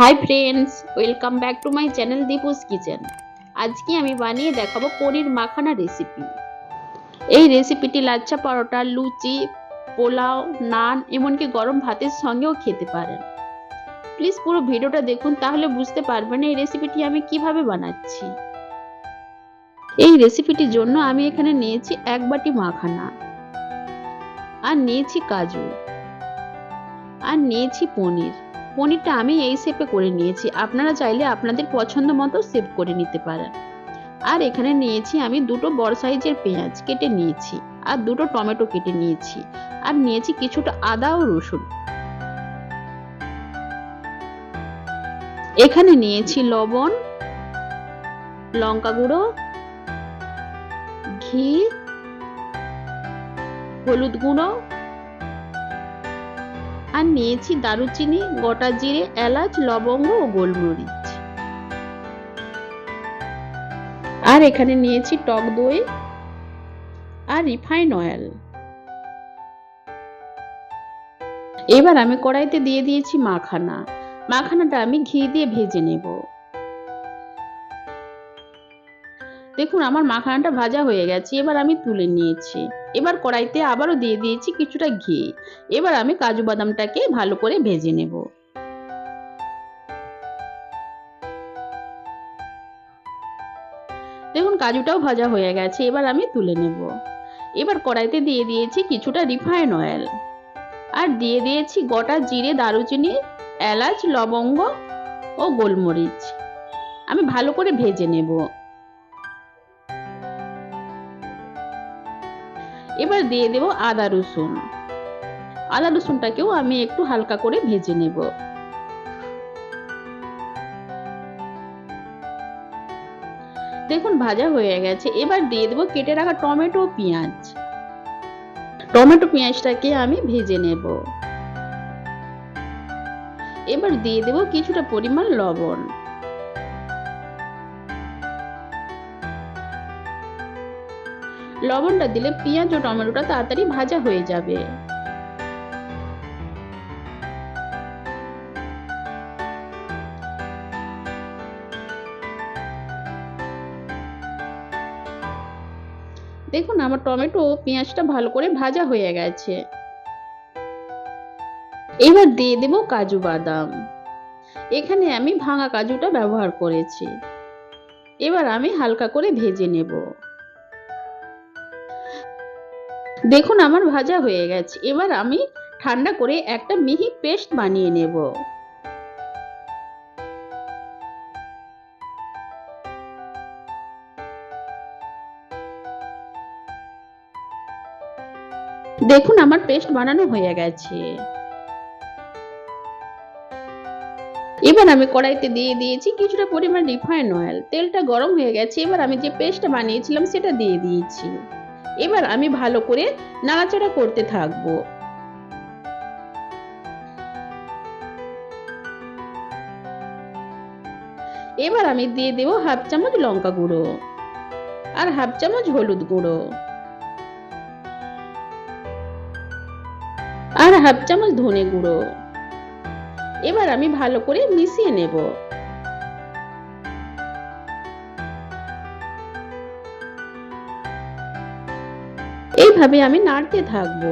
Hi friends welcome back to my channel Deepu's kitchen আজকে আমি বানিয়ে দেখাবো পনির মাখানা রেসিপি এই রেসিপিটি লাচ্ছা পরোটা, লুচি, পোলাও, নান, এমনকি গরম ভাতের সঙ্গেও খেতে পারেন। প্লিজ পুরো ভিডিওটা দেখুন, তাহলে বুঝতে পারবেন এই রেসিপিটি আমি কীভাবে বানাচ্ছি। এই রেসিপিটির জন্য আমি এখানে নিয়েছি এক বাটি মাখানা, আর নিয়েছি কাজু, আর নিয়েছি পনির। পনিরটা আমি এই শেপে করে নিয়েছি। আপনারা চাইলে আপনাদের পছন্দ মতো শেপ করে নিতে পারেন। আর এখানে নিয়েছি আমি দুটো বড় সাইজের পেঁয়াজ কেটে নিয়েছি আর দুটো টমেটো কেটে নিয়েছি। আর নিয়েছি কিছুটা আদা ও রসুন। এখানে নিয়েছি লবণ, লঙ্কা গুঁড়ো, ঘি, হলুদ গুঁড়ো আর নিয়েছি দারুচিনি, গোটা জিরে, এলাচ, লবঙ্গ ও গোলমরিচ। আর এখানে নিয়েছি টক দই আর রিফাইন অয়েল। এবার আমি কড়াইতে দিয়ে দিয়েছি মাখানা। মাখানাটা আমি ঘি দিয়ে ভেজে নেব। দেখুন, আমার মাখানাটা ভাজা হয়ে গেছে, এবার আমি তুলে নিয়েছি। এবার কড়াইতে আবারও দিয়ে দিয়েছি কিছুটা ঘি। এবার আমি কাজু বাদামটাকে ভালো করে ভেজে নেব। দেখুন, কাজুটাও ভাজা হয়ে গেছে, এবার আমি তুলে নেব। এবার কড়াইতে দিয়ে দিয়েছি কিছুটা রিফাইন অয়েল। আর দিয়ে দিয়েছি গোটা জিরে, দারুচিনি, এলাচ, লবঙ্গ ও গোলমরিচ। আমি ভালো করে ভেজে নেব। এবার দিয়ে দেব আদা রসুন। আদা রসুনটাকেও আমি একটু হালকা করে ভেজে নেব। দেখুন, ভাজা হয়ে গেছে। এবার দিয়ে দেবো কেটে রাখা টমেটো পেঁয়াজ। টমেটো পেঁয়াজটাকে আমি ভেজে নেব। এবার দিয়ে দেব কিছুটা পরিমাণ লবণ। লবণটা দিলে পেঁয়াজ ও টমেটোটা তাড়াতাড়ি ভাজা হয়ে যাবে। দেখুন আমার টমেটো পেঁয়াজটা ভালো করে ভাজা হয়ে গেছে। এবার দিয়ে দেব কাজু বাদাম। এখানে আমি ভাঙা কাজুটা ব্যবহার করেছি। এবার আমি হালকা করে ভেজে নেব। দেখুন আমার ভাজা হয়ে গেছে। এবার আমি ঠান্ডা করে একটা মিহি পেস্ট বানিয়ে নেব। দেখুন আমার পেস্ট বানানো হয়ে গেছে। এবার আমি কড়াইতে দিয়ে দিয়েছি কিছুটা পরিমাণ রিফাইন অয়েল। তেলটা গরম হয়ে গেছে। এবার আমি যে পেস্টটা বানিয়েছিলাম সেটা দিয়ে দিয়েছি। এবার আমি ভালো করে নাড়াচাড়া করতে থাকব। এবার আমি দিয়ে দেবো হাফ চামচ লঙ্কা গুঁড়ো আর হাফ চামচ হলুদ গুঁড়ো। আর হাফ চামচ ধনে গুঁড়ো। এবার আমি ভালো করে মিশিয়ে নেব। এইভাবে আমি নাড়তে থাকব।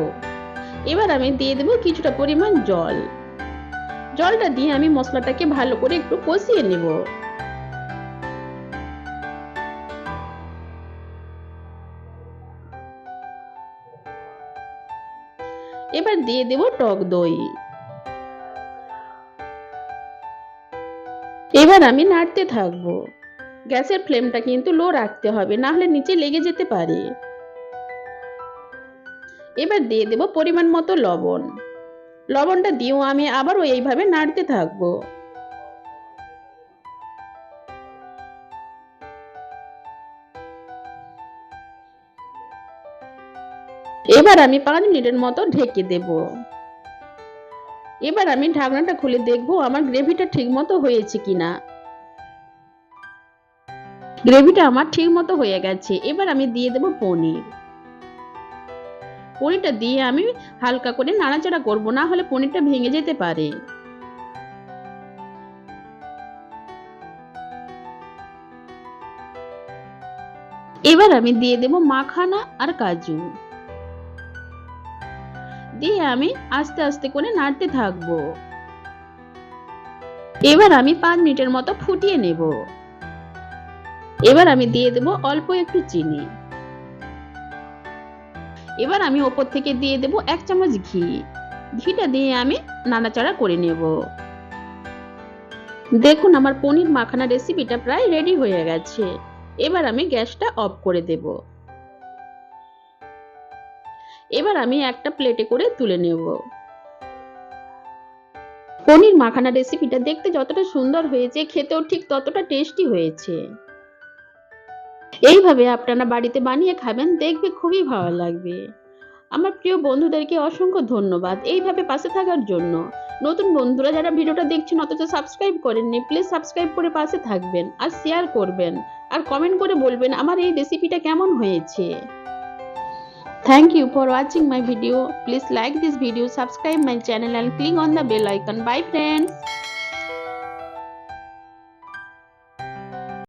এবার আমি দিয়ে দেবো কিছুটা পরিমাণ জল। জলটা দিয়ে আমি মশলাটাকে ভালো করে একটু কষিয়ে নেব। এবার দিয়ে দেব টক দই। এবার আমি নাড়তে থাকব। গ্যাসের ফ্লেমটা কিন্তু লো রাখতে হবে না হলে নিচে লেগে যেতে পারে। এবার দিয়ে দেব পরিমাণ মতো লবণ। লবণটা দিয়েও আমি আবারও এইভাবে নাড়তে থাকব। এবার আমি পাঁচ মিনিটের মতো ঢেকে দেব। এবার আমি ঢাকনাটা খুলে দেখব আমার গ্রেভিটা ঠিক মতো হয়েছে কিনা। গ্রেভিটা আমার ঠিক মতো হয়ে গেছে। এবার আমি দিয়ে দেব পনির। পনিরটা দিয়ে আমি হালকা করে নাড়াচাড়া করব, না হলে পনিরটা ভেঙে যেতে পারে। এবার আমি দিয়ে দেব মাখানা আর কাজু। দিয়ে আমি আস্তে আস্তে করে নাড়তে থাকব। এবার আমি পাঁচ মিনিটের মতো ফুটিয়ে নেব। এবার আমি দিয়ে দেব অল্প একটু চিনি। এবার আমি ওপর থেকে দিয়ে দেব এক চামচ ঘি। ঘিটা দিয়ে আমি নাড়াচাড়া করে নেব। দেখুন আমার পনির মাখানা রেসিপিটা প্রায় রেডি হয়ে গেছে। এবার আমি গ্যাসটা অফ করে দেব। এবার আমি একটা প্লেটে করে তুলে নেব। পনির মাখানা রেসিপিটা দেখতে যতটা সুন্দর হয়েছে, খেতেও ঠিক ততটা টেস্টি হয়েছে। এইভাবে আপনারা বাড়িতে বানিয়ে খাবেন দেখবে খুবই ভালো লাগবে আমার প্রিয় বন্ধুদেরকে অসংখ্য ধন্যবাদ এইভাবে পাশে থাকার জন্য নতুন বন্ধুরা যারা ভিডিওটা দেখছেন অথচ সাবস্ক্রাইব করেননি প্লিজ সাবস্ক্রাইব করে পাশে থাকবেন আর শেয়ার করবেন আর কমেন্ট করে বলবেন আমার এই রেসিপিটা কেমন হয়েছে Thank you for watching my video. Please like this video, subscribe my channel and click on the bell icon. Bye friends.